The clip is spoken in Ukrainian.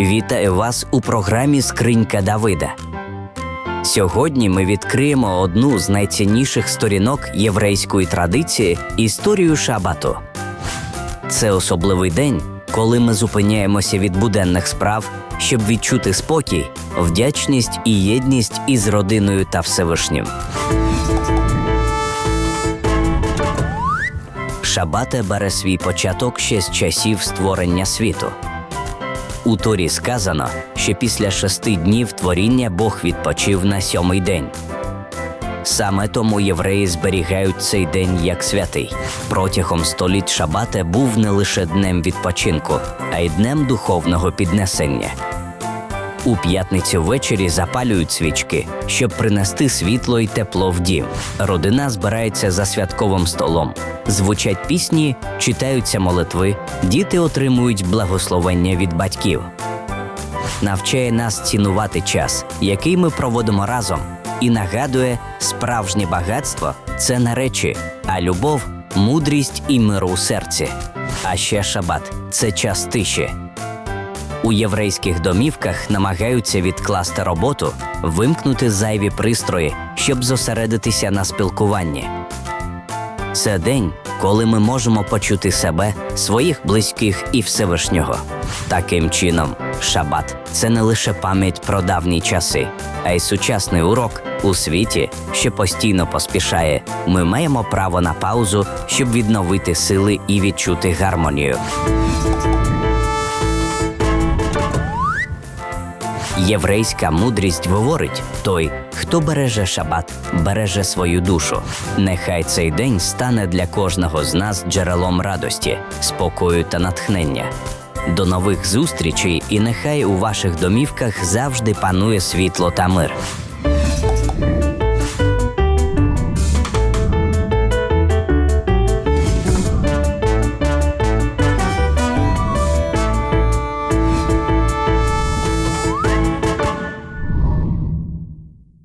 вітаю вас у програмі Скринька Давида. Сьогодні ми відкриємо одну з найцінніших сторінок єврейської традиції історію Шабату. Це особливий день, коли ми зупиняємося від буденних справ, щоб відчути спокій, вдячність і єдність із родиною та Всевишнім. Шабате бере свій початок ще з часів створення світу. У Торі сказано, що після шести днів творіння Бог відпочив на сьомий день. Саме тому євреї зберігають цей день як святий. Протягом століть Шабате був не лише днем відпочинку, а й днем духовного піднесення. У п'ятницю ввечері запалюють свічки, щоб принести світло й тепло в дім. Родина збирається за святковим столом. Звучать пісні, читаються молитви, діти отримують благословення від батьків. Навчає нас цінувати час, який ми проводимо разом, і нагадує, справжнє багатство це не речі, а любов, мудрість і мир у серці. А ще шабат це час тиші. У єврейських домівках намагаються відкласти роботу, вимкнути зайві пристрої, щоб зосередитися на спілкуванні. Це день, коли ми можемо почути себе, своїх близьких і Всевишнього. Таким чином, шабат це не лише пам'ять про давні часи, а й сучасний урок у світі, що постійно поспішає. Ми маємо право на паузу, щоб відновити сили і відчути гармонію. Єврейська мудрість говорить: той, хто береже шабат, береже свою душу. Нехай цей день стане для кожного з нас джерелом радості, спокою та натхнення. До нових зустрічей, і нехай у ваших домівках завжди панує світло та мир.